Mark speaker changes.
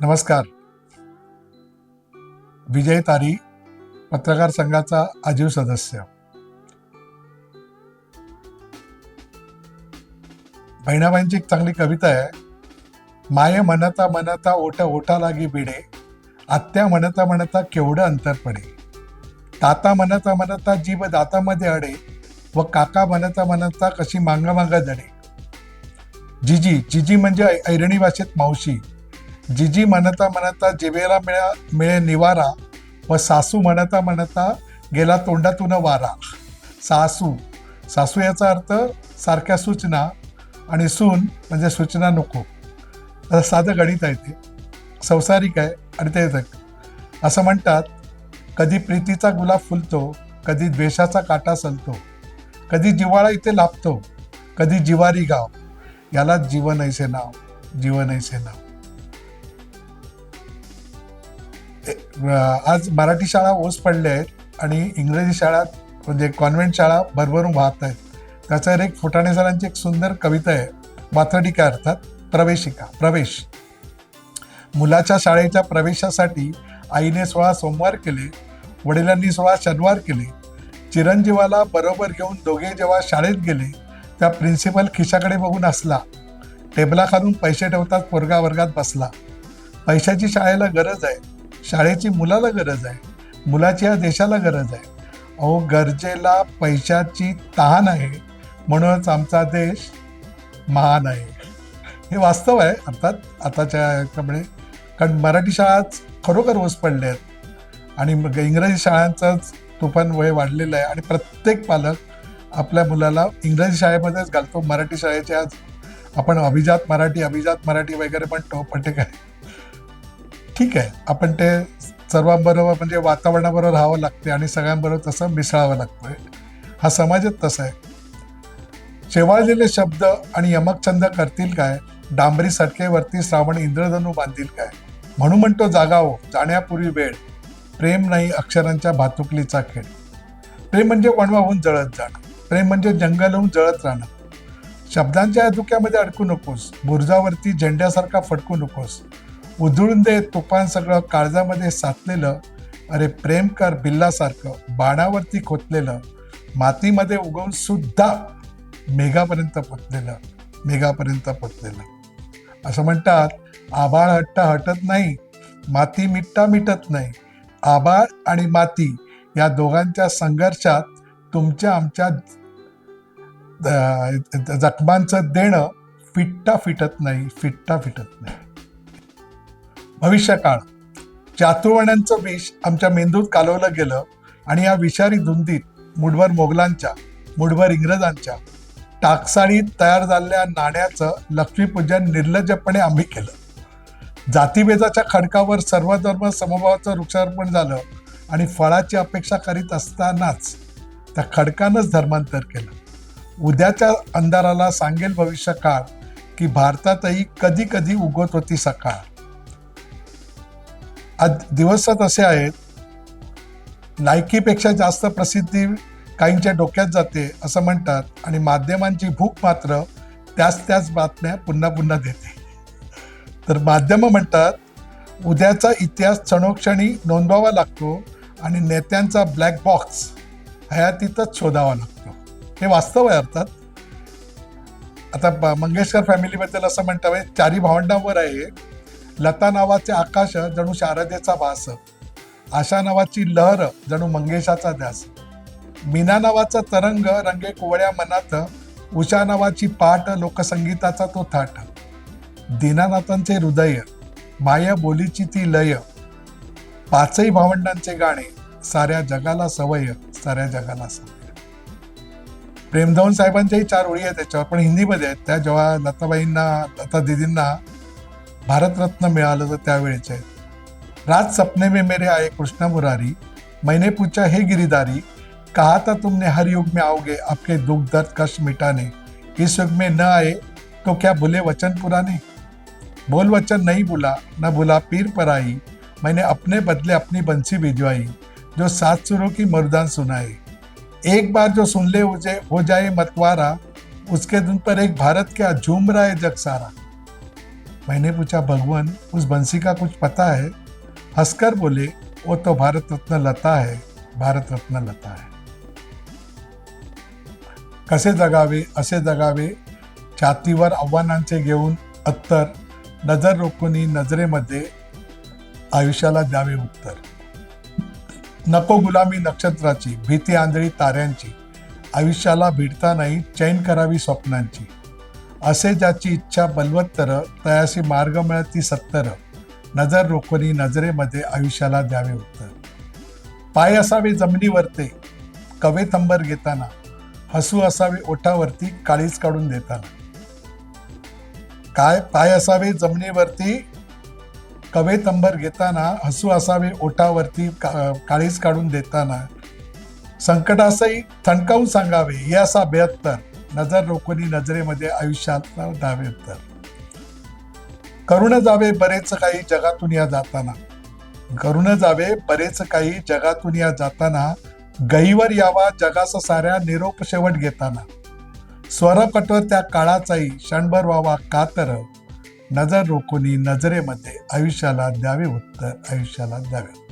Speaker 1: नमस्कार. विजय तारी पत्रकार संघाचा आजीव सदस्य. बहिणाबाईंची एक चांगली कविता आहे. माय म्हणता म्हणता ओठ ओठा लागी बिडे आत्या म्हणता म्हणता केवढं अंतर पडे. ताता म्हणता म्हणता जीभ दातामध्ये अडे व काका म्हणता म्हणता कशी मांगा मांगा जडे. जिजी जिजी म्हणजे ऐरणी भाषेत मावशी. जिजी म्हणता म्हणता जिभेला मिळा मिळे निवारा व सासू म्हणता म्हणता गेला तोंडातून वारा. सासू सासू याचा अर्थ सारख्या सूचना आणि सून म्हणजे सूचना नको. आता साधं गणित आहे ते. संसारिक आहे आणि ते असं म्हणतात कधी प्रीतीचा गुलाब फुलतो कधी द्वेषाचा काटा सलतो कधी जिव्हाळा इथे लाभतो कधी जिवारी गाव. याला जीवन ऐसे नाव जीवन ऐसे नाव. आज मराठी शाळा ओस पडल्या आहेत आणि इंग्रजी शाळा म्हणजे कॉन्व्हेंट शाळा भरभरून वाहत आहेत. त्याच्यावर एक फुटाणे सरांची एक सुंदर कविता आहे. माथडिका अर्थात प्रवेशिका प्रवेश. मुलाच्या शाळेच्या प्रवेशासाठी आईने सोळा सोमवार केले वडिलांनी सोळा शनिवार केले. चिरंजीवाला बरोबर घेऊन दोघे जेव्हा शाळेत गेले त्या प्रिन्सिपल खिशाकडे बघून असला टेबलाखालून पैसे ठेवताच पोरगा वर्गात बसला. पैशाची शाळेला गरज आहे. शाळेची मुलाला गरज आहे. मुलाची या देशाला गरज आहे. अहो गरजेला पैशाची तहान आहे. म्हणूनच आमचा देश महान आहे. हे वास्तव आहे. अर्थात आताच्या याच्यामुळे. कारण मराठी शाळाच खरोखर ओस पडल्या आहेत. आणि मग इंग्रजी शाळांचंच तुफान वय वाढलेलं आहे. आणि प्रत्येक पालक आपल्या मुलाला इंग्रजी शाळेमध्येच घालतो. मराठी शाळेच्या आज आपण अभिजात मराठी अभिजात मराठी वगैरे म्हणतो. पण ते काय? ठीक आहे. आपण ते सर्वांबरोबर म्हणजे वातावरणाबरोबर राहावं लागते आणि सगळ्यांबरोबर तसं मिसळावं लागतंय. हा समाजच तसा आहे. शेवाळलेले शब्द आणि यमक छंद करतील काय? डांबरी सटकेवरती श्रावण इंद्रधनू बांधील काय? म्हणून म्हणतो जागावो जाण्यापूर्वी वेळ. प्रेम नाही अक्षरांच्या भातुकलीचा खेळ. प्रेम म्हणजे वणवाहून जळत जाणं. प्रेम म्हणजे जंगल होऊन जळत राहणं. शब्दांच्या या धुक्यामध्ये अडकू नकोस. बुरजावरती झेंड्यासारखा फटकू नकोस. उधळून दे तुफान सगळं काळजामध्ये साचलेलं. अरे प्रेम कर बिल्लासारखं बाणावरती खोतलेलं मातीमध्ये उगवून सुद्धा मेघापर्यंत पोचलेलं मेघापर्यंत पोचलेलं. असं म्हणतात आभाळ हट्ट हटत नाही माती मिट्टा मिटत नाही. आभाळ आणि माती या दोघांच्या संघर्षात तुमच्या आमच्या जखमांचं देणं फिट्टा फिटत नाही फिट्टा फिटत नाही. भविष्यकाळ. चातुर्वण्यांचं विष आमच्या मेंदूत कालवलं गेलं आणि या विषारी धुंदीत मुठभर मोगलांच्या मुठभर इंग्रजांच्या टाकसाळीत तयार झालेल्या नाण्याचं लक्ष्मीपूजन निर्लज्जपणे आम्ही केलं. जातीभेदाच्या खडकावर सर्व धर्म समभावाचं वृक्षारोपण झालं आणि फळाची अपेक्षा करीत असतानाच त्या खडकानंच धर्मांतर केलं. उद्याच्या अंधाराला सांगेल भविष्यकाळ की भारतातही कधी कधी उगवत होती सकाळ. आज दिवसात असे आहेत लायकीपेक्षा जास्त प्रसिद्धी काहींच्या डोक्यात जाते असं म्हणतात आणि माध्यमांची भूक मात्र त्याच त्याच बातम्या पुन्हा पुन्हा देते. तर माध्यमं म्हणतात उद्याचा इतिहास क्षणोक्षणी नोंदवावा लागतो आणि नेत्यांचा ब्लॅक बॉक्स हयातीतच शोधावा लागतो. हे वास्तव आहे अर्थात. आता मंगेशकर फॅमिलीबद्दल असं म्हणता म्हणजे चारी भावंडांवर आहे. लता नावाचे आकाश जणू शारदेचा भास आशा नावाची लहर जणू मंगेशाचा ध्यास. मीना नावाचा तरंग रंगे कोवळ्या मनात उषा नावाची पाठ लोकसंगीताचा तो थाट. दीनानाथांचे हृदय माय बोलीची ती लय. पाचही भावंडांचे गाणे साऱ्या जगाला सवय साऱ्या जगाला सवय. प्रेमधवन साहेबांच्याही चार ओळी आहेत त्याच्यावर पण हिंदीमध्ये आहेत त्या जेव्हा लताबाईंना लता दिदींना भारतरत्न मिळालं तर त्यावेळेचे रात सपने में मेरे आए कृष्ण मुरारी, मैंने पूछा, हे गिरिधारी, कहा था तुमने हर युग में आओगे? आपके दुख दर्द, कष्ट मिटाने। इस युग में न आए तो क्या भूले वचन पुराने? बोल वचन नहीं भूला, न भूला पीर पर आई मैंने अपने बदले अपनी बंसी भिजवाई, जो सात सुरों की मर्दान सुनाए। एक बार जो सुन ले हो जाए मतवारा, उसके दिन पर एक भारत क्या झूम रहा है जग सारा मैंने पूछा भगवान उस बंसी का कुछ पता है? हंसकर बोले वो तो भारत रत्न लता है भारत रत्न लता है। कसे जगावे असे जगावे छातीवर आव्हानांचे घेऊन अत्तर नजर रोखुनी नजरेमध्ये आयुष्याला द्यावे उत्तर. नको गुलामी नक्षत्राची भीती आंधळी ताऱ्यांची आयुष्याला भिडता नाही चैन करावी स्वप्नांची. असे ज्याची इच्छा बलवत्तर तयाशी मार्ग मिळती सत्तर नजर रोखणी नजरेमध्ये आयुष्याला द्यावे उत्तर. पाय असावे जमिनीवरते कवे तंबर घेताना हसू असावे ओठावरती काळीच काढून देताना. काय पाय असावे जमिनीवरती कवे तंबर घेताना हसू असावे ओठावरती का- काळीच काढून देताना. संकटासही थणकावून सांगावे हे असा बेहत्तर. नजर रोखुनी नजरेमध्ये आयुष्यात धावे उत्तर करून जावे बरेच काही जगातून या जाताना. करून जावे बरेच काही जगातून या जाताना गईवर यावा जगाचा साऱ्या निरोप शेवट घेताना. स्वरपटवर त्या काळाचाही क्षणभर व्हावा कातर नजर रोखुनी नजरेमध्ये आयुष्याला द्यावे उत्तर आयुष्याला द्यावे.